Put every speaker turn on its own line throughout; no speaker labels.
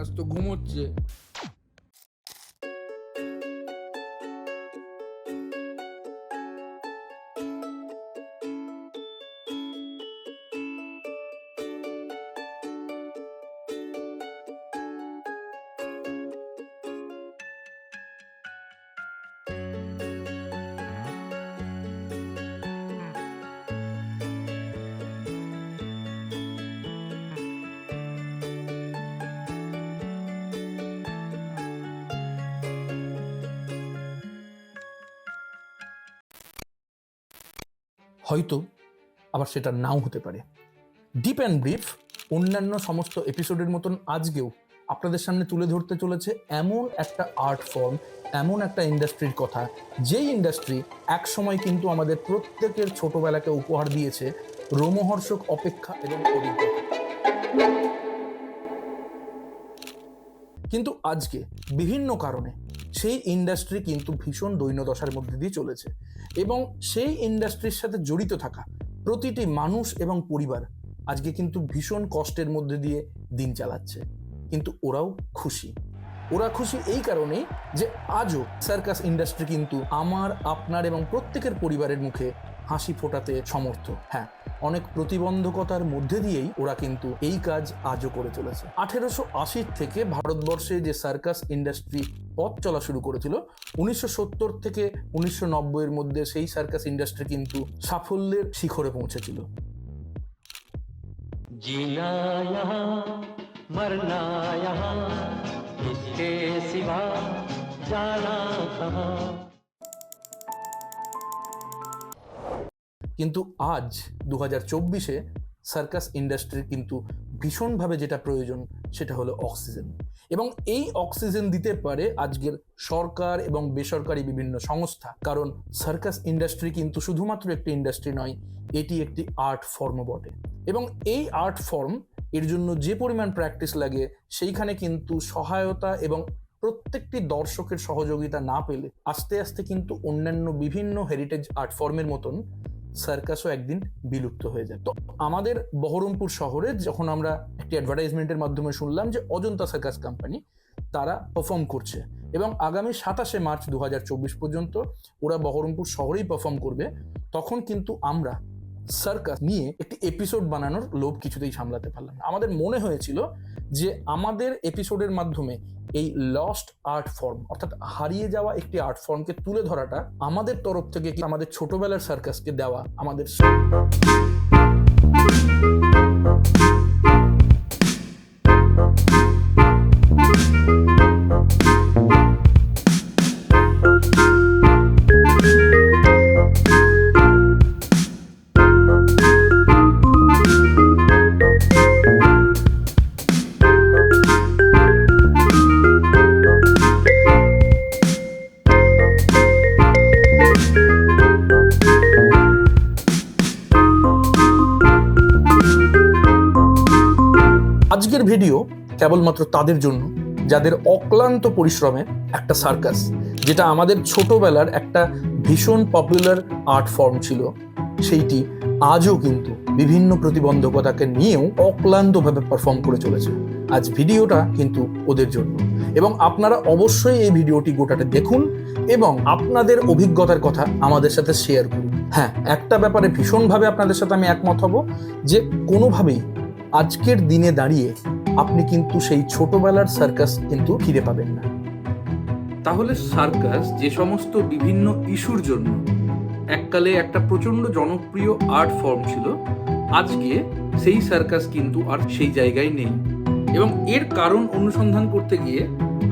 Circus তো ঘুমোচ্ছে।
হয়তো আবার সেটা নাও হতে পারে। ডিপ অ্যান্ড ব্রিফ অন্যান্য সমস্ত এপিসোডের মতন আজকেও আপনাদের সামনে তুলে ধরতে চলেছে এমন একটা আর্ট ফর্ম এমন একটা ইন্ডাস্ট্রির কথা। যেই ইন্ডাস্ট্রি এক সময় কিন্তু আমাদের প্রত্যেকের ছোটবেলাকে উপহার দিয়েছে রোমহর্ষক অপেক্ষা এবং অভিজ্ঞতা। কিন্তু আজকে বিভিন্ন কারণে সেই ইন্ডাস্ট্রি কিন্তু ভীষণ দৈন্যদশার মধ্যে দিয়ে চলেছে। এবং সেই ইন্ডাস্ট্রির সাথে জড়িত থাকা প্রতিটি মানুষ এবং পরিবার আজকে কিন্তু ভীষণ কষ্টের মধ্যে দিয়ে দিন চালাচ্ছে। কিন্তু ওরাও খুশি। ওরা খুশি এই কারণে যে আজও সার্কাস ইন্ডাস্ট্রি কিন্তু আমার, আপনার এবং প্রত্যেকের পরিবারের মুখে হাসি ফোটাতে সমর্থ হ্যাঁ অনেক প্রতিবন্ধকতার মধ্যে দিয়েই ওরা কিন্তু এই কাজ আজও করে চলেছে আঠেরোশো আশির থেকে ভারতবর্ষে যে সার্কাস ইন্ডাস্ট্রি পথ চলা শুরু করেছিল উনিশশো সত্তর থেকে উনিশশো নব্বইয়ের মধ্যে সেই সার্কাস ইন্ডাস্ট্রি কিন্তু সাফল্যের শিখরে পৌঁছেছিল
जीना यहाँ मरना यहाँ इसके सिवा जाना कहाँ
কিন্তু আজ দু হাজার চব্বিশে সার্কাস ইন্ডাস্ট্রির কিন্তু ভীষণভাবে যেটা প্রয়োজন সেটা হলো অক্সিজেন। এবং এই অক্সিজেন দিতে পারে আজকের সরকার এবং বেসরকারি বিভিন্ন সংস্থা। কারণ সার্কাস ইন্ডাস্ট্রি কিন্তু শুধুমাত্র একটি ইন্ডাস্ট্রি নয়, এটি একটি আর্ট ফর্মও বটে। এবং এই আর্ট ফর্ম এর জন্য যে পরিমাণ প্র্যাকটিস লাগে, সেইখানে কিন্তু সহায়তা এবং প্রত্যেকটি দর্শকের সহযোগিতা না পেলে আস্তে আস্তে কিন্তু অন্যান্য বিভিন্ন হেরিটেজ আর্ট ফর্মের মতন সার্কাসও একদিন বিলুপ্ত হয়ে যায় তো আমাদের বহরমপুর শহরে যখন আমরা একটি অ্যাডভার্টাইজমেন্টের মাধ্যমে শুনলাম যে অজন্তা সার্কাস কোম্পানি তারা পারফর্ম করছে এবং আগামী সাতাশে মার্চ দু হাজার চব্বিশ পর্যন্ত ওরা বহরমপুর শহরেই পারফর্ম করবে, তখন কিন্তু আমরা সার্কাস নিয়ে একটি এপিসোড বানানোর লোভ কিছুতেই সামলাতে পারলাম না। আমাদের মনে হয়েছিল যে আমাদের এপিসোডের মাধ্যমে এই লস্ট আর্ট ফর্ম অর্থাৎ হারিয়ে যাওয়া একটি আর্ট ফর্মকে তুলে ধরাটা আমাদের তরফ থেকে আমাদের ছোটবেলার সার্কাসকে দেওয়া আমাদের কেবলমাত্র তাদের জন্য যাদের অক্লান্ত পরিশ্রমে একটা সার্কাস, যেটা আমাদের ছোটবেলার একটা ভীষণ পপুলার আর্ট ফর্ম ছিল। সেইটি আজও কিন্তু বিভিন্ন প্রতিবন্ধকতাকে নিয়েও অক্লান্তভাবে পারফর্ম করে চলেছে। আজ ভিডিওটা কিন্তু ওদের জন্য। এবং আপনারা অবশ্যই এই ভিডিওটি গোটাটা দেখুন এবং আপনাদের অভিজ্ঞতার কথা আমাদের সাথে শেয়ার করুন। হ্যাঁ একটা ব্যাপারে ভীষণভাবে আপনাদের সাথে আমি একমত হব যে কোনোভাবেই আজকের দিনে দাঁড়িয়ে আপনি কিন্তু সেই ছোটবেলার সার্কাস কিন্তু ফিরে পাবেন না।
তাহলে সার্কাস যে সমস্ত বিভিন্ন ইস্যুর জন্য এককালে একটা প্রচণ্ড জনপ্রিয় আর্ট ফর্ম ছিল, আজকে সেই সার্কাস কিন্তু আর সেই জায়গায় নেই। এবং এর কারণ অনুসন্ধান করতে গিয়ে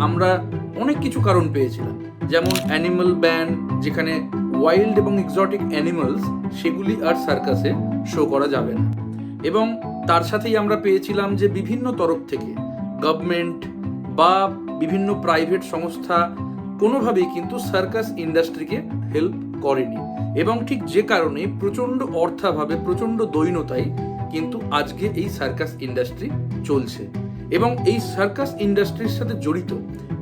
আমরা অনেক কিছু কারণ পেয়েছিলাম। যেমন অ্যানিমাল ব্যান্ড যেখানে ওয়াইল্ড এবং এক্সোটিক অ্যানিমালস সেগুলি আর সার্কাসে শো করা যাবে না। এবং তার সাথেই আমরা পেয়েছিলাম যে বিভিন্ন তরফ থেকে গভর্নমেন্ট বা বিভিন্ন প্রাইভেট সংস্থা কোনোভাবেই কিন্তু সার্কাস ইন্ডাস্ট্রিকে হেল্প করেনি। এবং ঠিক যে কারণে প্রচণ্ড অর্থাভাবে, প্রচণ্ড দৈনতায় কিন্তু আজকে এই সার্কাস ইন্ডাস্ট্রি চলছে। এবং এই সার্কাস ইন্ডাস্ট্রির সাথে জড়িত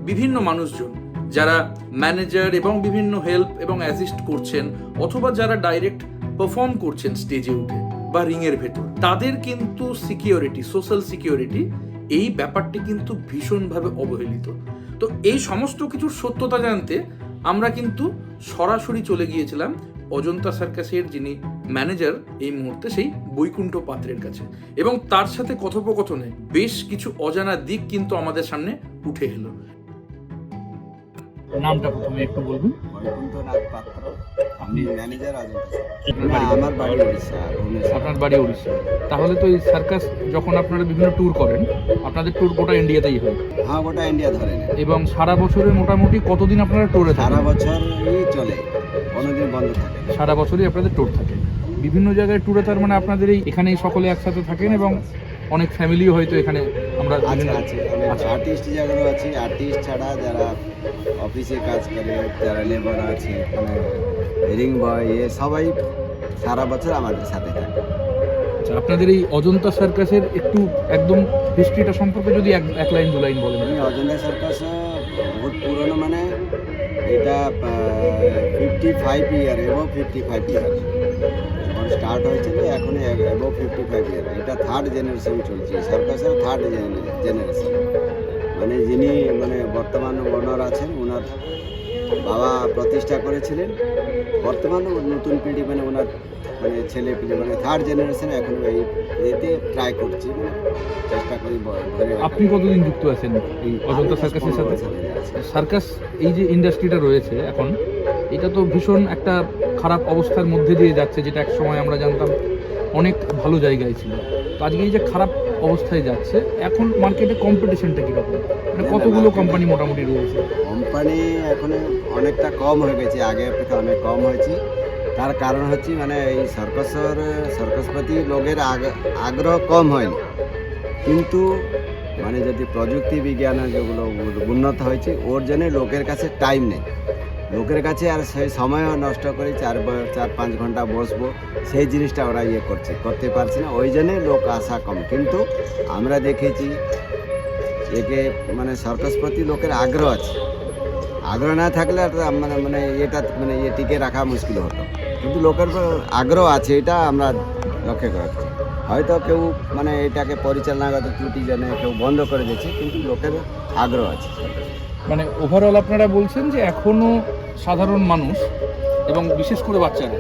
বিভিন্ন মানুষজন যারা ম্যানেজার এবং বিভিন্ন হেল্প এবং অ্যাসিস্ট করছেন অথবা যারা ডাইরেক্ট পারফর্ম করছেন স্টেজে উঠে বা রিংয়ের ভেতর। তাদের কিন্তু সিকিউরিটি সোশ্যাল সিকিউরিটি
এই ব্যাপারটি কিন্তু ভীষণভাবে অবহেলিত। তো এই সমস্ত কিছুর সত্যতা জানতে আমরা কিন্তু সরাসরি চলে গিয়েছিলাম অজন্তা সার্কাসের যিনি ম্যানেজার এই মুহূর্তে সেই বৈকুণ্ঠ পাত্রের কাছে। এবং তার সাথে কথোপকথনে বেশ কিছু অজানা দিক কিন্তু আমাদের সামনে উঠে এলো। নামটা প্রথমে একটু বলবেন।
বৈকুণ্ঠনাথ পাত্র আমি ম্যানেজার আমার বাড়ি উড়িষ্যা
আপনার বাড়ি উড়িষ্যা। তাহলে তো এই সার্কাস যখন আপনারা বিভিন্ন ট্যুর করেন আপনাদের ট্যুর গোটা ইন্ডিয়াতেই হয়।
হ্যাঁ গোটা ইন্ডিয়া ধরে নেন।
এবং সারা বছরে মোটামুটি কতদিন আপনারা ট্যুরে
সারা বছরই চলে কোনোদিন বন্ধ থাকে
সারা বছরই আপনাদের ট্যুর থাকে। বিভিন্ন জায়গায় ট্যুরে তার মানে আপনাদের এই এখানেই সকলে একসাথে থাকেন এবং অনেক ফ্যামিলিও হয়তো এখানে আমরা
আছে আছে
আচ্ছা।
আর্টিস্ট জায়গারও আছে। আর্টিস্ট ছাড়া যারা অফিসে কাজ করে যারা লেবার আছে মানে রিং বয় এ সবাই সারা বছর আমাদের সাথে থাকে।
আচ্ছা, আপনাদের এই অজন্তা সার্কাসের একটু একদম হিস্ট্রিটা সম্পর্কে যদি এক এক লাইন দু লাইন বলেন।
আমি অজন্তা সার্কাস বহুত পুরনো মানে এটা ফিফটি ফাইভ ইয়ার এবং ফিফটি ফাইভ ইয়ার স্টার্ট হয়েছিল এখন এবং ফিফটি ফাইভ ইয়ার এটা থার্ড জেনারেশন চলছে সার্কাসের থার্ড জেনারেশন মানে যিনি মানে বর্তমান ওনার আছেন ওনার বাবা প্রতিষ্ঠা করেছিলেন। বর্তমান নতুন পিঢ়ি মানে ওনার মানে ছেলে পিঢ়ি মানে থার্ড জেনারেশন এখন এই এতে ট্রাই করছি মানে চেষ্টা করি
আপনি কতদিন যুক্ত আছেন এই অজন্তা সার্কাসের সাথে। সার্কাস এই যে ইন্ডাস্ট্রিটা রয়েছে এখন এটা তো ভীষণ একটা খারাপ অবস্থার মধ্যে দিয়ে যাচ্ছে, যেটা এক সময় আমরা জানতাম অনেক ভালো জায়গায় ছিল। তো আজকে এই যে খারাপ অবস্থায় যাচ্ছে, এখন মার্কেটে কম্পিটিশনটা কীরকম? মানে কতগুলো কোম্পানি মোটামুটি রয়েছে?
কোম্পানি এখন অনেকটা কম হয়ে গেছে, আগে অপেক্ষা অনেক কম হয়েছে। তার কারণ হচ্ছে মানে এই সার্কাসের সার্কাস প্রতি লোকের আগ- আগ্রহ কম হয়নি। কিন্তু মানে যদি প্রযুক্তি বিজ্ঞানে যেগুলো উন্নত হয়েছে, ওর জন্য লোকের কাছে টাইম নেই। লোকের কাছে আর সেই সময়ও নষ্ট করে চার চার পাঁচ ঘণ্টা বসবো, সেই জিনিসটা ওরা ইয়ে করছে, করতে পারছে না। ওই জন্যে লোক আসা কম। কিন্তু আমরা দেখেছি একে মানে সার্কাস প্রতি লোকের আগ্রহ আছে। আগ্রহ না থাকলে মানে মানে এটা মানে ইয়ে টিকে রাখা মুশকিল হতো। কিন্তু লোকের আগ্রহ আছে, এটা আমরা লক্ষ্য করেছি। হয়তো কেউ মানে এটাকে পরিচালনাগত ত্রুটি জানে কেউ বন্ধ করে দিয়েছে, কিন্তু লোকের আগ্রহ আছে।
মানে ওভারঅল আপনারা বলছেন যে এখনও সাধারণ মানুষ এবং বিশেষ করে বাচ্চারা,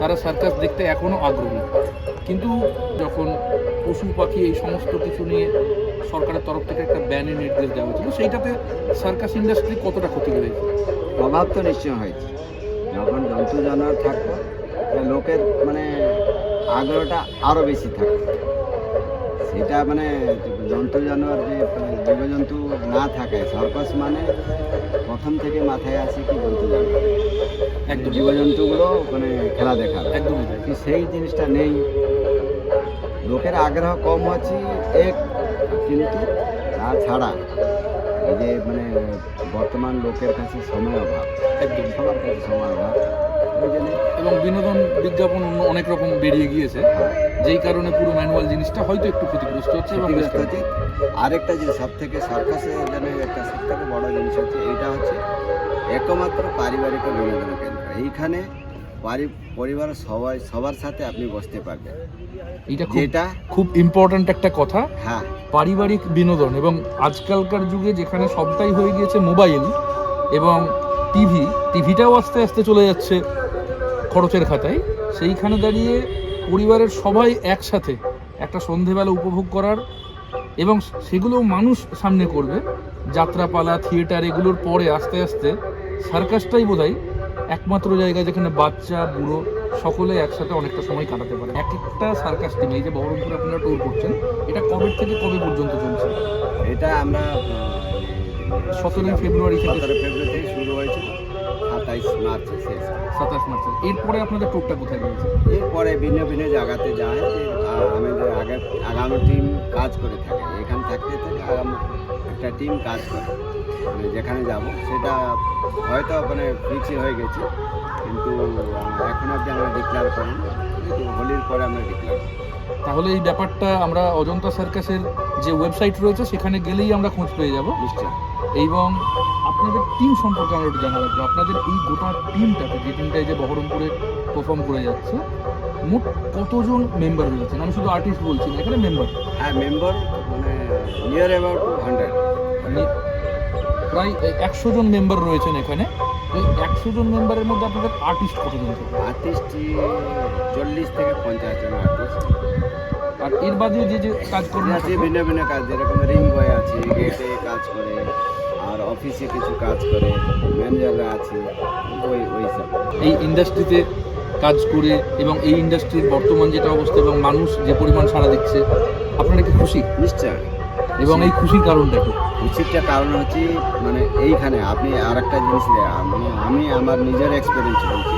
তারা সার্কাস দেখতে এখনও আগ্রহী। কিন্তু যখন পশু পাখি এই সমস্ত কিছু নিয়ে সরকারের তরফ থেকে একটা ব্যানের নির্দেশ দেওয়া হয়েছিল, সেইটাতে সার্কাস ইন্ডাস্ট্রি কতটা ক্ষতি হয়েছে
প্রভাব তো নিশ্চয় হয়েছে। যখন জন্তু জানোয়ার থাকতো লোকের মানে আগ্রহটা আরও বেশি থাকতো। সেটা মানে জন্তু জানোয়ার যে জীবজন্তু না থাকে সার্কাস মানে প্রথম থেকে মাথায় আসে কি জন্তু জানোয়ার
একদম।
জীবজন্তুগুলো মানে খেলা দেখা
একদমই
কিন্তু সেই জিনিসটা নেই। লোকের আগ্রহ কম আছে এক কিন্তু তাছাড়া এই যে মানে বর্তমান লোকের কাছে সময় অভাব।
একদম
সবার কাছে সময় অভাব।
এবং বিনোদন বিজ্ঞাপন অনেক রকম বেরিয়ে গিয়েছে।
হ্যাঁ,
যেই কারণে পুরো ম্যানুয়াল জিনিসটা হয়তো একটু ক্ষতিগ্রস্ত হচ্ছে এবং
আরেকটা যে সব থেকে সার্কাসে মানে একটা সব থেকে বড় জিনিস হচ্ছে এইটা হচ্ছে একমাত্র পারিবারিক বিনোদন কেন্দ্র। এইখানে পারি- পরিবারের সবাই সবার সাথে আপনি বসতে পারবেন।
এটা খুব
যেটা
খুব ইম্পর্ট্যান্ট একটা কথা।
হ্যাঁ।
পারিবারিক বিনোদন এবং আজকালকার যুগে যেখানে সবটাই হয়ে গিয়েছে মোবাইল এবং টিভি টিভিটাও আস্তে আস্তে চলে যাচ্ছে খরচের খাতায়। সেইখানে দাঁড়িয়ে পরিবারের সবাই একসাথে একটা সন্ধেবেলা উপভোগ করার এবং সেগুলো মানুষ সামনে করবে। যাত্রাপালা থিয়েটার এগুলোর পরে আস্তে আস্তে সার্কাসটাই বোধহয় একমাত্র জায়গা যেখানে বাচ্চা বুড়ো সকলে একসাথে অনেকটা সময় কাটাতে পারে। এক একটা সার্কাস টিম এই যে বহরমপুরে আপনারা ট্যুর করছেন এটা কবে থেকে কবে পর্যন্ত চলছে?
এটা আমরা
সতেরোই ফেব্রুয়ারি থেকে।
ফেব্রুয়ারি সাতাইশ মার্চ শেষ
সাতাশ মার্চ। এরপরে আপনাদের ট্যুরটা কোথায় রয়েছে?
এরপরে ভিন্ন ভিন্ন জায়গাতে যায় আমাদের আগে আগামী টিম কাজ করে থাকে এখানে থাকতে থাকে আগামী একটা টিম কাজ করে। মানে যেখানে যাব সেটা হয়তো মানে ফিক্সই হয়ে গেছে কিন্তু এখন অবধি আমরা ডিক্লেয়ার কিন্তু হোলির পরে আমরা ডিক্লেয়ার
তাহলে এই ব্যাপারটা আমরা অজন্তা সার্কাসের যে ওয়েবসাইট রয়েছে সেখানে গেলেই আমরা খোঁজ পেয়ে যাব।
নিশ্চয়
এবং আপনাদের টিম সম্পর্কে আমরা একটু জানা রাখব আপনাদের এই গোটা টিমটাতে যে টিমটা যে বহরমপুরে পারফর্ম করে যাচ্ছে মোট কতজন মেম্বার রয়েছেন? আমি শুধু আর্টিস্ট বলছি না এখানে মেম্বার
হ্যাঁ মেম্বার মানে নিয়ার অ্যাবাউট হান্ড্রেড
প্রায় একশো জন মেম্বার রয়েছেন এখানে। এই একশো জন মেম্বারের মধ্যে আপনাদের আর্টিস্ট কতজন
আর্টিস্ট চল্লিশ থেকে পঞ্চাশ জন আর্টিস্ট
আর এর বাদে যে যে কাজকর্ম
আছে
থাকে,
ভিন্ন ভিন্ন কাজ যেরকম রিং বয় আছে গেটে কাজ করে অফিসে কিছু কাজ করে ম্যানেজাররা আছে ওই ওই সব।
এই ইন্ডাস্ট্রিতে কাজ করে এবং এই ইন্ডাস্ট্রির বর্তমান যেটা অবস্থা এবং মানুষ যে পরিমাণ সাড়া দিচ্ছে আপনারা কি খুশি?
নিশ্চয়।
এবং এই খুশির কারণটা কি?
উচিতটা কারণ হচ্ছে মানে এইখানে আপনি আর একটা জিনিস মানে আমি আমার নিজের এক্সপিরিয়েন্স বলছি।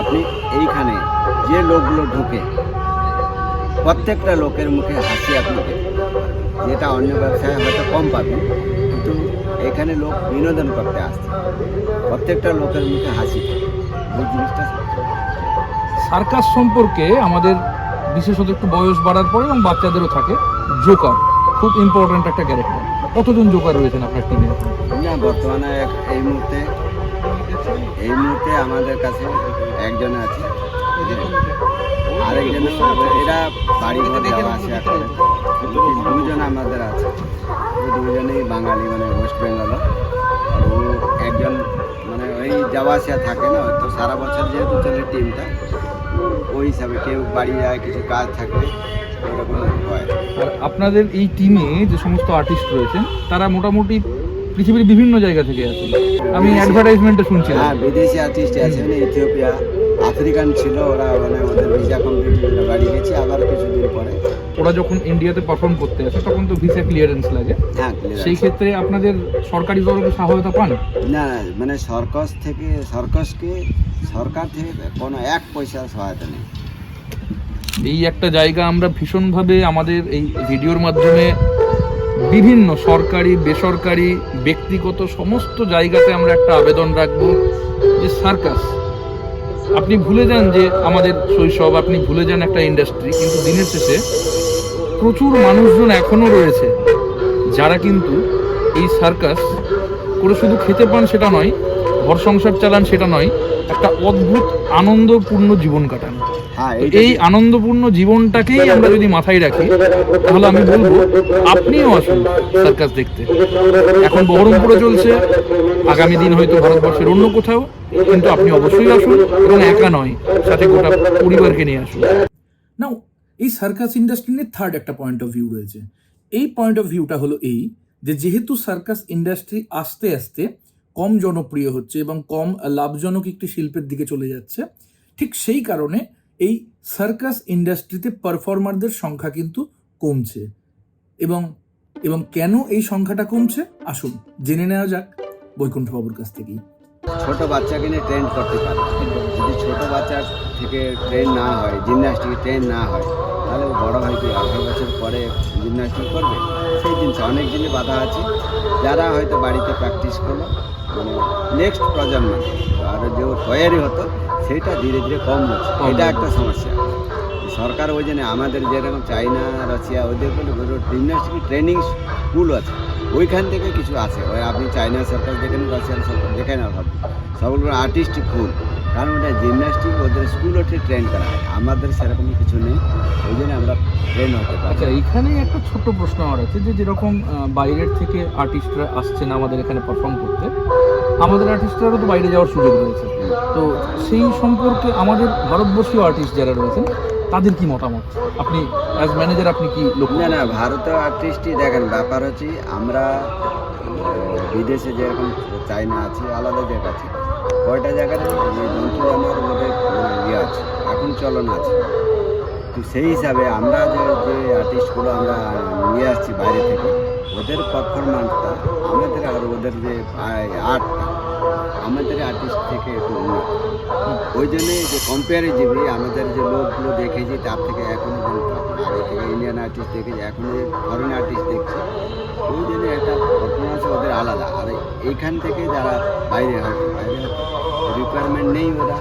আপনি এইখানে যে লোকগুলো ঢুকে প্রত্যেকটা লোকের মুখে হাসি আপনি যেটা অন্য ব্যবসায় হয়তো কম পাবেন কিন্তু এখানে লোক বিনোদন করতে আসছে প্রত্যেকটা লোকের মুখে হাসি। জিনিসটা
সার্কাস সম্পর্কে আমাদের বিশেষত একটু বয়স বাড়ার পরে এবং বাচ্চাদেরও থাকে জোকার। খুব ইম্পর্ট্যান্ট একটা ক্যারেক্টার কতজন জোকার রয়েছেন আপনার টিমে
না বর্তমানে এক- এই মুহূর্তে এই মুহূর্তে আমাদের কাছে একজন আছে। আরেকজন এরা বাড়ি ঘর করে দুজন আমাদের আছে। দুজনেই বাঙালি মানে ওয়েস্ট বেঙ্গল আর ও একজন মানে ওই যাওয়া আসা থাকে না তো সারা বছর যেহেতু চলে টিমটা ওই হিসাবে কেউ বাড়ি যায় কিছু কাজ থাকে ওরকম হয়।
আপনাদের এই টিমে যে সমস্ত আর্টিস্ট রয়েছেন তারা মোটামুটি পৃথিবীর বিভিন্ন জায়গা থেকে আছেন আমি অ্যাডভার্টাইজমেন্টে শুনছিলাম।
হ্যাঁ বিদেশি আর্টিস্ট আছে মানে ইথিওপিয়া আফ্রিকান ছিল ওরা মানে ওদের ভিসা কমপ্লিট বাড়ি গেছে আবার কিছুদিন পরে।
ওরা যখন ইন্ডিয়াতে পারফর্ম করতে আসে তখন তো ভিসা ক্লিয়ারেন্স লাগে।
হ্যাঁ
সেই ক্ষেত্রে আপনাদের সরকারি তরফে সহায়তা পান?
না না মানে সরকার থেকে সরকারকে সরকার থেকে কোনো এক পয়সা সহায়তা নেই।
এই একটা জায়গা আমরা ভীষণভাবে আমাদের এই ভিডিওর মাধ্যমে বিভিন্ন সরকারি বেসরকারি ব্যক্তিগত সমস্ত জায়গাতে আমরা একটা আবেদন রাখব যে সার্কাস আপনি ভুলে যান যে আমাদের শৈশব, আপনি ভুলে যান একটা ইন্ডাস্ট্রি কিন্তু দিনের শেষে প্রচুর মানুষজন এখনও রয়েছে যারা কিন্তু এই সার্কাস করে শুধু খেতে পান সেটা নয়, ঘর সংসার চালান সেটা নয়, একটা অদ্ভুত আনন্দপূর্ণ জীবন কাটান। এই আনন্দপূর্ণ জীবনটাকেই আমরা যদি মাথায় রাখি তাহলে আমি বলব আপনিও আসুন সার্কাস দেখতে। এখন বহরমপুরে চলছে আগামী দিন হয়তো ভারতবর্ষের অন্য কোথাও কিন্তু আপনি অবশ্যই আসুন এবং একা নয় সাথে গোটা পরিবারকে নিয়ে আসুন।
নাও এই সার্কাস ইন্ডাস্ট্রি নিয়ে থার্ড একটা পয়েন্ট অফ ভিউ রয়েছে। এই পয়েন্ট অফ ভিউটা হলো এই যে যেহেতু সার্কাস ইন্ডাস্ট্রি আস্তে আস্তে কম জনপ্রিয় হচ্ছে এবং কম লাভজনক একটি শিল্পের দিকে চলে যাচ্ছে ঠিক সেই কারণে এই সার্কাস ইন্ডাস্ট্রিতে পারফর্মারদের সংখ্যা কিন্তু কমছে। এবং এবং কেন এই সংখ্যাটা কমছে? আসুন, জেনে নেওয়া যাক বৈকুণ্ঠবাবুর কাছ থেকেই।
ছোট বাচ্চাকে নিয়ে ট্রেন করতে পারে। যদি ছোট বাচ্চা থেকে ট্রেন না হয় জিমন্যাস্টিক ট্রেন না হয়, তাহলে বড় হয় কি? আঠারো বছর পরে জিমন্যাস্টিক করবে? সেই জিনিস অনেক জিনিস বাধা আছে। যারা হয়তো বাড়িতে প্র্যাকটিস করল নেক্সট প্রজন্ম। আর যে তৈরি হতো সেটা ধীরে ধীরে কম হচ্ছে। এটা একটা সমস্যা। সরকার ওই জন্য আমাদের যেরকম চাইনা রাশিয়া ওদের জিমন্যাস্টিক ট্রেনিং স্কুল আছে ওইখান থেকে কিছু আছে। ওই আপনি চাইনা সরকার দেখেন রাশিয়ান সরকার দেখেন সবগুলো আর্টিস্ট ফুল কারণ ওটা জিমন্যাস্টিক ওদের স্কুল ওঠে ট্রেন করা। হয় আমাদের সেরকম কিছু নেই। ওই জন্য আমরা ট্রেন হতে পারি।
আচ্ছা এইখানে একটা ছোট্ট প্রশ্ন আমার আছে যে যেরকম বাইরের থেকে আর্টিস্টরা আসছেন আমাদের এখানে পারফর্ম করতে আমাদের আর্টিস্টরারও তো বাইরে যাওয়ার সুযোগ রয়েছে। তো সেই সম্পর্কে আমাদের ভারতবর্ষীয় আর্টিস্ট যারা রয়েছেন, তাদের কি মতামত? আপনি অ্যাজ ম্যানেজার আপনি কি
না না, ভারতীয় আর্টিস্টই দেখেন, ব্যাপার হচ্ছে আমরা বিদেশে যেরকম চাইনা আছে, আলাদা জায়গা আছে। কয়টা জায়গাতে জন্তু ওদের মানে ইয়ে আছে, এখন চলন আছে। তো সেই হিসাবে আমরা যে যে আর্টিস্টগুলো আমরা নিয়ে আসছি বাইরে থেকে, ওদের পারফরমেন্সটা আমাদের আর ওদের যে আর্টটা আমাদের আর্টিস্ট থেকে একটু উন্নত। ওই জন্যে যে কম্পারিটিভলি আমাদের যে লোকগুলো দেখেছি তার থেকে এখনও পর্যন্ত আগে থেকে ইন্ডিয়ান আর্টিস্ট দেখেছি এখন যে ফরেন আর্টিস্ট দেখছি ওই জন্য একটা পারফরমেন্স ওদের আলাদা। আর এইখান থেকে যারা বাইরে হয় বাইরে রিকোয়ারমেন্ট নেই ওরা।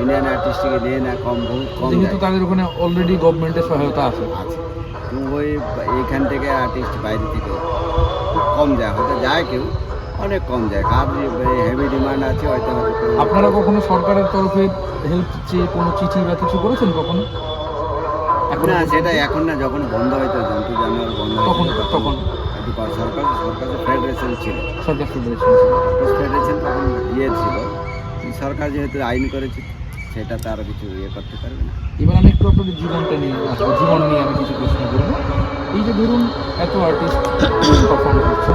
ইন্ডিয়ান আর্টিস্টকে নেয় না কম বহুত কম
যেহেতু তাদের ওখানে অলরেডি গভর্নমেন্টের সহায়তা আছে।
আছে। ওই এইখান থেকে আর্টিস্ট বাইরে থেকে খুব কম যায় হয়তো যায় কেউ। অনেক কম যায় কার হেভি ডিমান্ড আছে হয়তো
আপনারা কখনো সরকারের তরফে হেল্প চেয়ে কোনো চিঠি বা কিছু করেছেন কখনো? এখন
না সেটা এখন না যখন বন্ধ হয়তো জন্তু জানোয়ার বন্ধ
তখন তখন
সরকার সরকারের ফেডারেশন ছিল
সরকার ফেডারেশন ছিল।
ফেডারেশন তখন ইয়ে ছিল। সরকার যেহেতু আইন করেছে সেটা তার কিছু ইয়ে করতে পারবে না।
এবার আমি একটু আপনাদের জীবনটা নিয়ে আসব জীবন নিয়ে আমি কিছু প্রশ্ন করব। এই যে ধরুন, এত আর্টিস্ট পারফর্ম করছে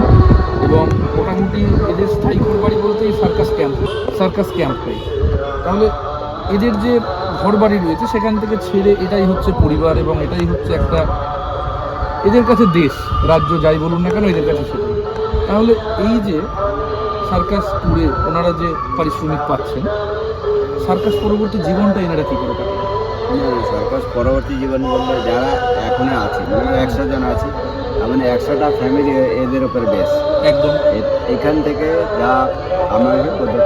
এবং মোটামুটি এদের স্থায়ী বাড়ি বলতে এই সার্কাস ক্যাম্প সার্কাস ক্যাম্পটাই তাহলে এদের যে ঘর বাড়ি রয়েছে, সেখান থেকে ছেড়ে এটাই হচ্ছে পরিবার এবং এটাই হচ্ছে একটা এদের কাছে দেশ, রাজ্য যাই বলুন না কেন, এদের কাছে সেটাই তাহলে এই যে সার্কাস ট্যুরে ওনারা যে পারিশ্রমিক পাচ্ছেন সার্কাস পরবর্তী জীবনটা এনারা কী করে কাটাবেন?
সরকার পরবর্তী জীবন বললে যারা এখনও আছে একশো জন আছে তার মানে একশোটা ফ্যামিলি এদের উপর বেশ
একদম।
এখান থেকে যা আমাদের ওদের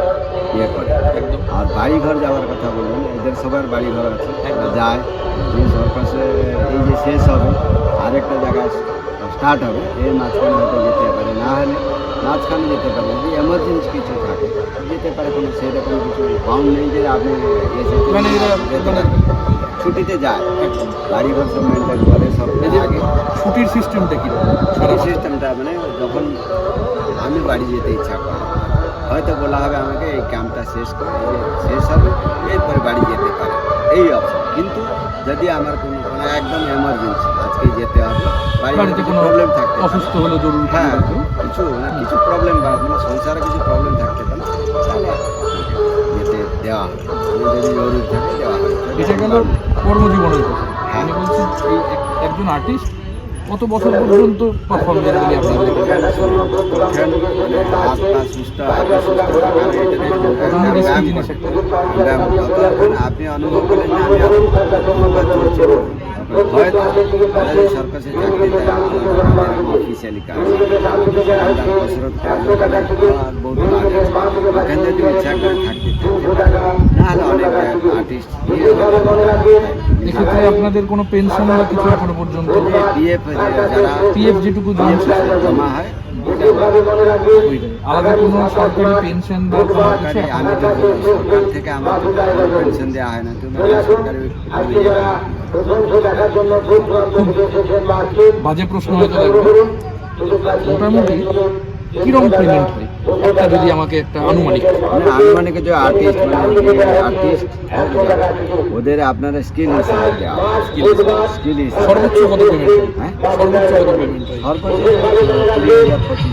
ইয়ে করে।
একদম।
আর বাড়ি ঘর যাওয়ার কথা বলুন এদের সবার বাড়ি ঘর আছে যায়। যে সরকারে এই যে শেষ হবে আরেকটা জায়গায় স্টার্ট হবে এর মাঝখানে হয়তো যেতে পারে। না হলে মাঝখানে যেতে পারে যদি এমার্জেন্সি কিছু থাকে যেতে পারে কোনো সেরকম কিছু বাউন্ড নেই যে আপনি এসে
মানে এরা
যেতে
মানে
পারবেন। ছুটিতে যায়
একদম
বাড়ি ঘর সব মেনটেন করে সব
এদের
আগে
ছুটির সিস্টেমটা কি
সারা সিস্টেমটা মানে যখন আমি বাড়ি যেতে ইচ্ছা করি হয়তো বলা হবে আমাকে এই ক্যাম্পটা শেষ করে এই যে শেষ হবে এরপরে বাড়ি যেতে পারে এই অপশন কিন্তু যদি আমার কোনো কোনো একদম এমার্জেন্সি আজকে যেতে হবে। বাড়িতে
কোনো
প্রবলেম থাকতে
অসুস্থ হলো জরুরি
হ্যাঁ
কিছু?
কিছু না কিছু প্রবলেম বা কোনো সংসারে কিছু প্রবলেম থাকতে পারে তাহলে যেতে দেওয়া হয় মানে যদি জরুরি থাকে দেওয়া হয়
এটা গেল কর্মজীবনের কথা।
হ্যাঁ।
আমি বলছি এই এক- একজন আর্টিস্ট কত বছর পর্যন্ত পারফর্ম
করেন।
একটা
ব্যায়াম আপনি অনুভব করেন আমি হয়তো যদি সরকারি চাকরি অফিসিয়ালি কাজ কসরত বহুত কাজ ওখানে যদি ইচ্ছা করে থাকতে থাকতে অনেক আর্টিস্ট
এক্ষেত্রে আপনাদের কোনো পেনশন বা কিছু এখনও পর্যন্ত?
পিএফ যারা
পিএফ যেটুকু দিয়েছে
জমা হয়।
আলাদা কোনো সরকারি পেনশন বা কোনো কিছু
সরকারি আমি তো সরকার থেকে আমার পেনশন দেওয়া হয় না তুমি সরকারি
বাজে প্রশ্ন হয়তো মোটামুটি কিরম পেমেন্ট হয়? একটা যদি আমাকে একটা আনুমানিক
মানে আনুমানিক যে আর্টিস্ট মানে আর্টিস্ট ওদের আপনার স্কিল হিসেবে দেওয়া স্কিল স্কিল
সর্বোচ্চ কত পেমেন্ট হ্যাঁ? সর্বোচ্চ কত পেমেন্ট
সর্বোচ্চ কুড়ি হাজার পঁচিশ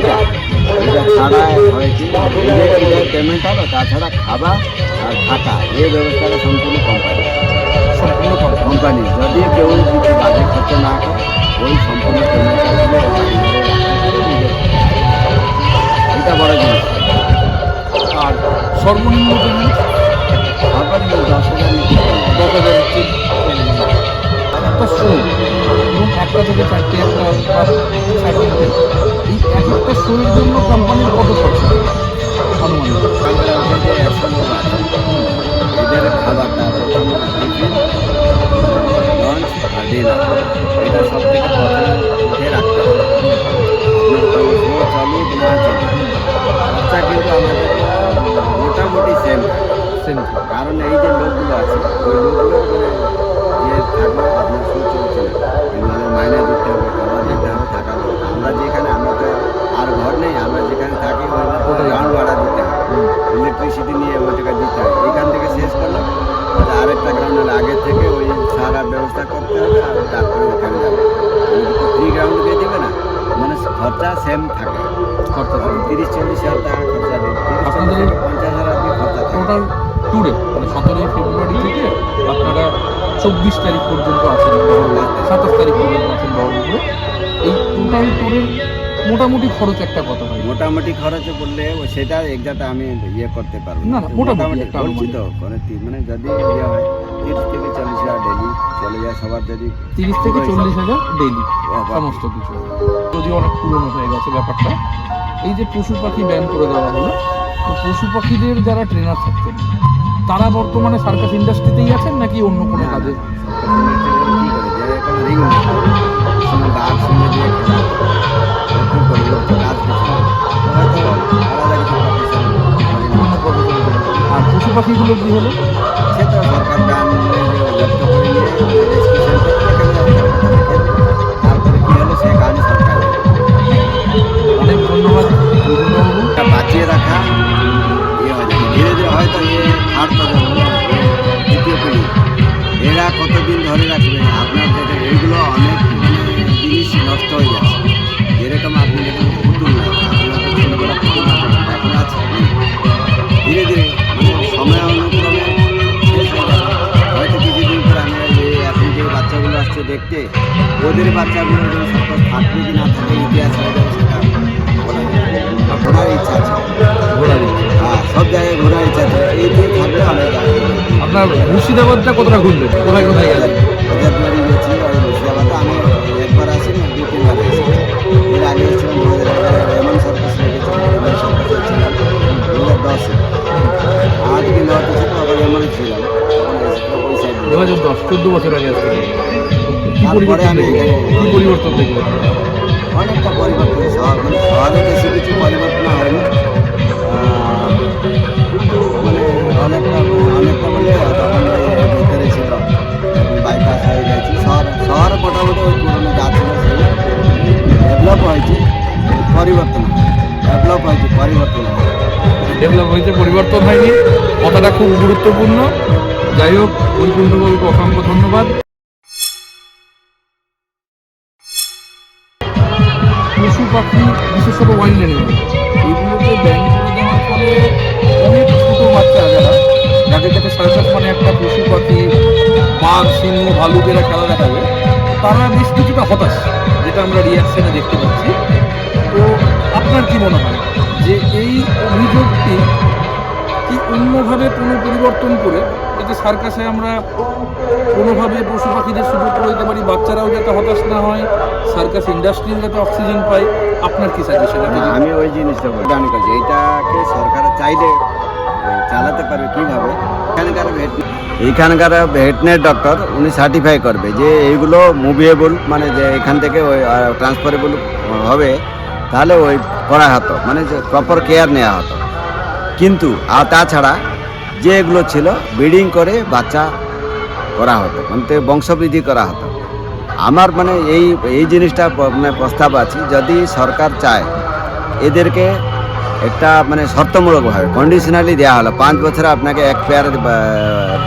হাজার। এটা ছাড়া হয় কি পেমেন্ট হলো তাছাড়া খাবার আর থাকা এই ব্যবস্থাটা সম্পূর্ণ কোম্পানি
সম্পূর্ণ কম
কোম্পানি যদি কেউ কিছু বাজে খরচ না করে ওই সম্পূর্ণ পেমেন্টটা এটা বড় জিনিস।
আর সর্বনিম্ন পেমেন্ট
সর্বনিম্ন দশ হাজার
দশ হাজার একটা এবং একটা থেকে চারটে বা চারটে এই এক একটা শোয়ের জন্য কোম্পানির কত খরচা
আছে এদের খাবারটা লঞ্চ আর ডিনার এটা সব থেকে প্রথমে রাখতে হবে আপনার চলুক না খরচা কিন্তু আমাদের মোটামুটি কারণ এই যে লোকগুলো আছে, ওই লোকগুলো যে থাকবে, আপনার মাইনে দিতে হবে খাবার দিতে হবে থাকা আমরা যেখানে আমরা তো আর ঘর নেই আমরা যেখানে থাকি গ্রাউন্ড ভাড়া দিতে হয়। ইলেকট্রিসিটি নিয়ে ওই টাকা দিতে হয়। এখান থেকে শেষ করলাম। আরেকটা গ্রাউন্ডের আগে থেকে ওই সারা ব্যবস্থা করতে হবে আর তারপরে ওখানে যাবে। ফ্রি গ্রাউন্ড দিয়ে দেবে না? মানে খরচা সেম থাকে।
খরচা
তিরিশ চল্লিশ হাজার টাকা খরচা দেবে।
আপনাদের
পঞ্চাশ হাজার আপনি খরচা
টোটাল ট্যুরে মানে সতেরোই ফেব্রুয়ারি থেকে আপনারা চব্বিশ তারিখ পর্যন্ত আছেন বহরমপুরে, সাতাশ তারিখ পর্যন্ত আছেন বহরমপুরে এই টোটাল ট্যুরের মোটামুটি খরচ একটা কত হয়?
মোটামুটি খরচ বললে সেটা এক্সাক্ট আমি ইয়ে করতে পারব
না, মোটামুটি
বলছি তো কোনো মানে যদি ইয়ে হয় তিরিশ থেকে চল্লিশ হাজার ডেলি চলে যায় সবার যদি
তিরিশ থেকে চল্লিশ হাজার ডেইলি সমস্ত কিছু। যদি অনেক পুরনো হয়ে গেছে ব্যাপারটা। এই যে পশু পাখি ব্যান করে দেওয়া হলো তো পশু পাখিদের যারা ট্রেনার থাকতেন তারা বর্তমানে সার্কাস ইন্ডাস্ট্রিতেই আছেন নাকি অন্য কোনো কাজে। আর পশু পাখিগুলো কি হলো
সে তো সরকার গান জব্দ করে নিয়ে রেস্কিউ সেন্টারে রেখে দেওয়া হবে। তারপরে কি হলো সে কাহিনী সরকার
অনেক ধন্যবাদ
বাঁচিয়ে রাখা থার্ড দ্বিতীয় পিঢ়ি এরা কতদিন ধরে রাখবে আপনার দেখেন এইগুলো অনেক মানে জিনিস নষ্ট হয়ে যাচ্ছে। যেরকম আপনি দেখেন পুতুল আপনার পুতুল আছে, এখন আছে ধীরে ধীরে মানে সময় অনুক্রমে হয়ে হয়তো কিছুদিন পর আমরা যে এখন যে বাচ্চাগুলো আসছে দেখতে ওদের বাচ্চাগুলো সব থাকবে কি না থাকবে ইতিহাস হয়ে যাবে সেটা। ঘোরার ইচ্ছা আছে। হ্যাঁ সব জায়গায় ঘোরার ইচ্ছা আছে।
আপনার মুর্শিদাবাদটা কতটা ঘুরলেন? কোথায় কোথায় গেলেন?
ওদের বাড়ি গেছি ওই মুর্শিদাবাদে আমি একবার আসি না দু তিনবার এসেছি এর আগে এসেছিলাম দু হাজার এগারো রেমন সার্কাস রেখেছিলাম রেমন সার্কাসে ছিলাম। দু হাজার দশে আট কি নয়তে ছিল আবার রেমনে ছিলাম। তখন এসেছিলাম ওই সাইডে
দু হাজার দশ চোদ্দ বছর আগে আসতে
তারপরে
পরিবর্তন
আমি অনেকটা পরিবর্তন শহর শহরে বেশি কিছু পরিবর্তন হয়নি। অনেকটা অনেকটা বলে তখন ভিতরে ছিল বাইপাস হয়ে গেছে শহর শহর মোটামুটি ওই পুরনো যা ছিল সেই ডেভেলপ হয়েছে পরিবর্তন ডেভেলপ হয়েছে পরিবর্তন
ডেভেলপ হয়েছে পরিবর্তন হয়নি। কথাটা খুব গুরুত্বপূর্ণ। যাই হোক বৈকুণ্ঠবাবুকে অসংখ্য ধন্যবাদ। পশু পাখি বিশেষত ওয়াইল্ড অ্যানিমেল সার্কাস মানে একটা পশু পাখি, বাঘ, সিংহ ভালুকেরা খেলা দেখাবে। তারা বেশ কিছুটা হতাশ, যেটা আমরা রিয়াকশনে দেখতে পাচ্ছি। তো আপনার কি মনে হয় যে এই অভিযোগটি কি অন্যভাবে কোনো পরিবর্তন করে যাতে সার্কাসে আমরা কোনোভাবে পশু পাখিদের সুযোগ করে দিতে পারি, বাচ্চারাও যাতে হতাশ না হয়, সার্কাস ইন্ডাস্ট্রিও যাতে অক্সিজেন পায়? আপনার কি সাজেশন
আমি ওই জিনিসটা গান করছি এইটাকে সরকার চাইলে চালাতে পারবে কীভাবে? এখানকার ভেটেনারি ডক্টর উনি সার্টিফাই করবে যে এইগুলো মুভিয়েবল মানে যে এখান থেকে ওই ট্রান্সফারেবল হবে, তাহলে ওই করা হতো মানে যে প্রপার কেয়ার নেওয়া হতো। কিন্তু, আর তাছাড়া যে এগুলো ছিল ব্রিডিং করে বাচ্চা করা হতো মানে বংশবৃদ্ধি করা হতো। আমার মানে এই এই জিনিসটা মানে প্রস্তাব আছে, যদি সরকার চায়, এদেরকে একটা মানে শর্তমূলকভাবে কন্ডিশনালি দেওয়া হলো। পাঁচ বছরে আপনাকে এক পেয়ার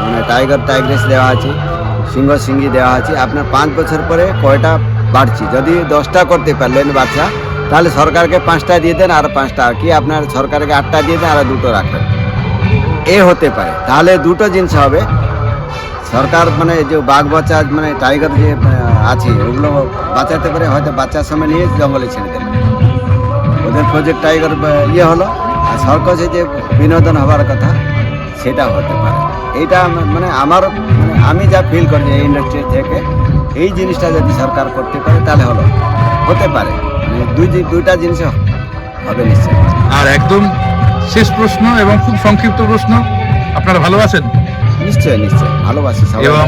মানে টাইগার টাইগ্রেস দেওয়া আছে, সিংহ সিঙ্গি দেওয়া আছে। আপনার পাঁচ বছর পরে কয়টা বাড়ছে? যদি দশটা করতে পারলেন বাচ্চা, তাহলে সরকারকে পাঁচটা দিয়ে দেন আর পাঁচটা। কি আপনার সরকারকে আটটা দিয়ে দেন, আর দুটো রাখেন। এ হতে পারে। তাহলে দুটো জিনিস হবে। সরকার মানে যে বাঘ বাচ্চা মানে টাইগার যে আছে, ওগুলো বাঁচাতে পারে। হয়তো বাচ্চার সময় নিয়ে জঙ্গলে ছেড়ে দেবে। প্রজেক্ট টাইগার ইয়ে হলো আর সরকারে যে বিনোদন হওয়ার কথা সেটা হতে পারে। এইটা মানে আমার মানে আমি যা ফিল করি এই ইন্ডাস্ট্রি থেকে এই জিনিসটা যদি সরকার করতে পারে তাহলে হলো হতে পারে। মানে দুই দুইটা জিনিস হবে নিশ্চয়ই।
আর একদম শেষ প্রশ্ন এবং খুব সংক্ষিপ্ত প্রশ্ন আপনারা ভালোবাসেন
নিশ্চয় নিশ্চয় ভালোবাসি
এবং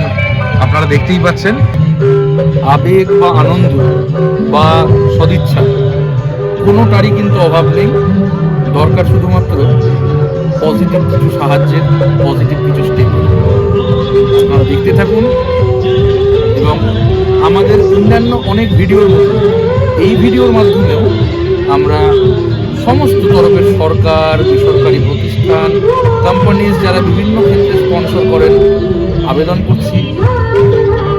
আপনারা দেখতেই পাচ্ছেন আবেগ বা আনন্দ বা সদিচ্ছা। কোনোটারই কিন্তু অভাব নেই। দরকার শুধুমাত্র পজিটিভ কিছু সাহায্যের পজিটিভ কিছু স্টেপ আপনারা দেখতে থাকুন, এবং আমাদের অন্যান্য অনেক ভিডিওর এই ভিডিওর মাধ্যমেও আমরা সমস্ত তরফের সরকার, বেসরকারি প্রতিষ্ঠান কোম্পানিজ যারা বিভিন্ন ক্ষেত্রে স্পন্সর করেন, আবেদন করছি,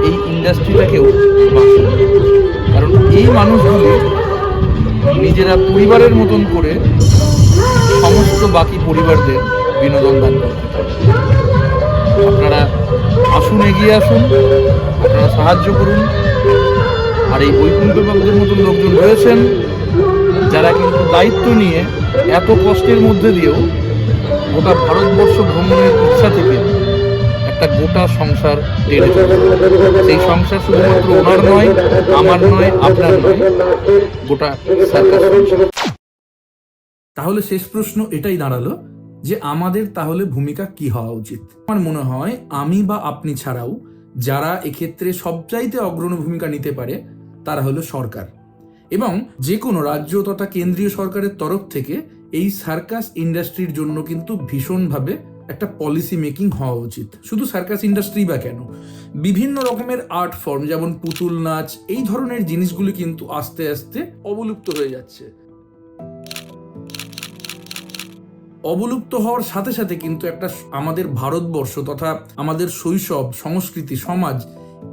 এই ইন্ডাস্ট্রিটাকেও কারণ এই মানুষগুলি নিজেরা পরিবারের মতন করে সমস্ত বাকি পরিবারদের বিনোদন দান করতে আপনারা আসুন, এগিয়ে আসুন, আপনারা সাহায্য করুন। আর এই বৈকুণ্ঠ বাবুদের মতন লোকজন রয়েছেন, যারা কিন্তু দায়িত্ব নিয়ে এত কষ্টের মধ্যে দিয়েও গোটা ভারতবর্ষ ভ্রমণের ইচ্ছা থেকে একটা গোটা সংসার টেনে সেই সংসার শুধুমাত্র ওনার নয়, আমার নয়, আপনার নয়, গোটা সার্কাস
তাহলে শেষ প্রশ্ন এটাই দাঁড়াল যে আমাদের তাহলে ভূমিকা কি হওয়া উচিত? আমার মনে হয় আমি বা আপনি ছাড়াও যারা এক্ষেত্রে সবচাইতে অগ্রণী ভূমিকা নিতে পারে, তারা হলো সরকার। এবং যে কোনো রাজ্য তথা কেন্দ্রীয় সরকারের তরফ থেকে এই সার্কাস ইন্ডাস্ট্রির জন্য কিন্তু ভীষণভাবে
একটা পলিসি মেকিং হওয়া উচিত। শুধু সার্কাস ইন্ডাস্ট্রি বা কেন? বিভিন্ন রকমের আর্ট ফর্ম যেমন পুতুল নাচ, এই ধরনের জিনিসগুলি কিন্তু আস্তে আস্তে অবলুপ্ত হয়ে যাচ্ছে। অবলুপ্ত হওয়ার সাথে সাথে কিন্তু একটা আমাদের ভারতবর্ষ তথা আমাদের শৈশব, সংস্কৃতি, সমাজ,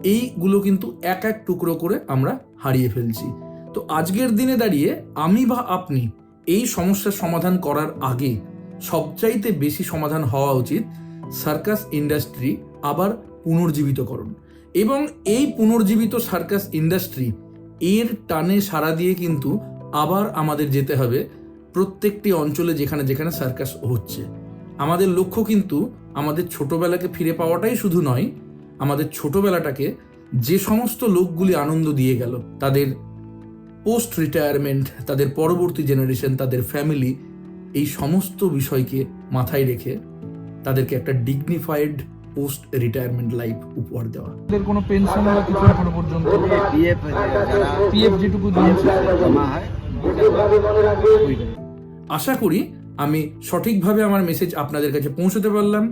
এইগুলো কিন্তু এক এক টুকরো করে আমরা হারিয়ে ফেলছি। তো আজকের দিনে দাঁড়িয়ে আমি বা আপনি এই সমস্যার সমাধান করার আগে সবচাইতে বেশি সমাধান হওয়া উচিত সার্কাস ইন্ডাস্ট্রি আবার পুনর্জীবিতকরণ। এবং এই পুনর্জীবিত সার্কাস ইন্ডাস্ট্রি এর টানে সাড়া দিয়ে কিন্তু আবার আমাদের যেতে হবে প্রত্যেকটি অঞ্চলে যেখানে যেখানে সার্কাস হচ্ছে। আমাদের লক্ষ্য কিন্তু আমাদের ছোটবেলাকে ফিরে পাওয়াটাই শুধু নয়, আমাদের ছোটবেলাটাকে যে সমস্ত লোকগুলি আনন্দ দিয়ে গেল, তাদের পোস্ট রিটায়ারমেন্ট তাদের পরবর্তী জেনারেশন তাদের ফ্যামিলি এই সমস্ত বিষয়কে মাথায় রেখে তাদেরকে একটা ডিগনিফাইড পোস্ট রিটায়ারমেন্ট লাইফ উপহার দেওয়া।
এদের কোনো পেনশন বা কিছু এখনও পর্যন্ত
পিএফ
পিএফ যেটুকু
জমা হয়
আশা করি আমি সঠিকভাবে আমার মেসেজ আপনাদের কাছে পৌঁছতে পারলাম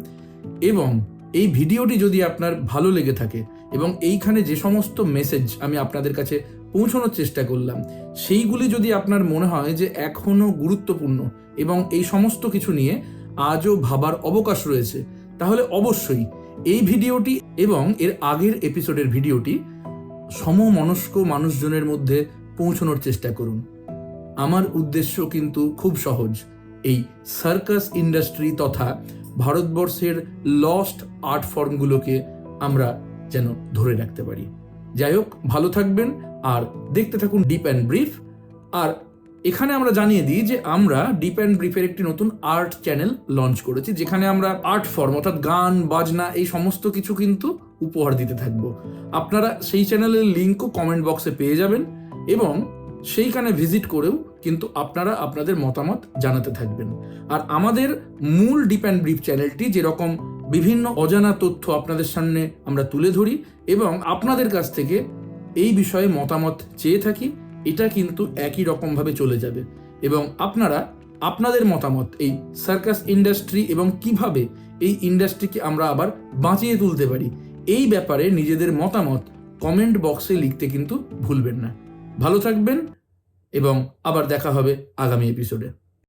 এবং এই ভিডিওটি যদি আপনার ভালো লেগে থাকে এবং এইখানে যে সমস্ত মেসেজ আমি আপনাদের কাছে পৌঁছানোর চেষ্টা করলাম। সেইগুলি যদি আপনার মনে হয় যে এখনও গুরুত্বপূর্ণ এবং এই সমস্ত কিছু নিয়ে আজও ভাবার অবকাশ রয়েছে, তাহলে অবশ্যই এই ভিডিওটি এবং এর আগের এপিসোডের ভিডিওটি সমমনস্ক মানুষজনের মধ্যে পৌঁছানোর চেষ্টা করুন। আমার উদ্দেশ্য কিন্তু খুব সহজ। এই সার্কাস ইন্ডাস্ট্রি তথা ভারতবর্ষের লস্ট আর্ট ফর্মগুলোকে আমরা যেন ধরে রাখতে পারি। যাই হোক, ভালো থাকবেন আর দেখতে থাকুন ডিপ অ্যান্ড ব্রিফ আর এখানে আমরা জানিয়ে দিই যে আমরা ডিপ অ্যান্ড ব্রিফের একটি নতুন আর্ট চ্যানেল লঞ্চ করেছি, যেখানে আমরা আর্ট ফর্ম অর্থাৎ গান, বাজনা, এই সমস্ত কিছু কিন্তু উপহার দিতে থাকব। আপনারা সেই চ্যানেলের লিঙ্কও কমেন্ট বক্সে পেয়ে যাবেন এবং সেইখানে ভিজিট করেও কিন্তু আপনারা আপনাদের মতামত জানাতে থাকবেন। আর আমাদের মূল ডিপ অ্যান্ড ব্রিফ চ্যানেলটি যেরকম বিভিন্ন অজানা তথ্য আপনাদের সামনে আমরা তুলে ধরি এবং আপনাদের কাছ থেকে এই বিষয়ে মতামত চেয়ে থাকি, এটা কিন্তু একই রকমভাবে চলে যাবে। এবং আপনারা, আপনাদের মতামত এই সার্কাস ইন্ডাস্ট্রি এবং কীভাবে এই ইন্ডাস্ট্রিকে আমরা আবার বাঁচিয়ে তুলতে পারি, এই ব্যাপারে নিজেদের মতামত কমেন্ট বক্সে লিখতে কিন্তু ভুলবেন না। ভালো থাকবেন এবং আবার দেখা হবে আগামী এপিসোডে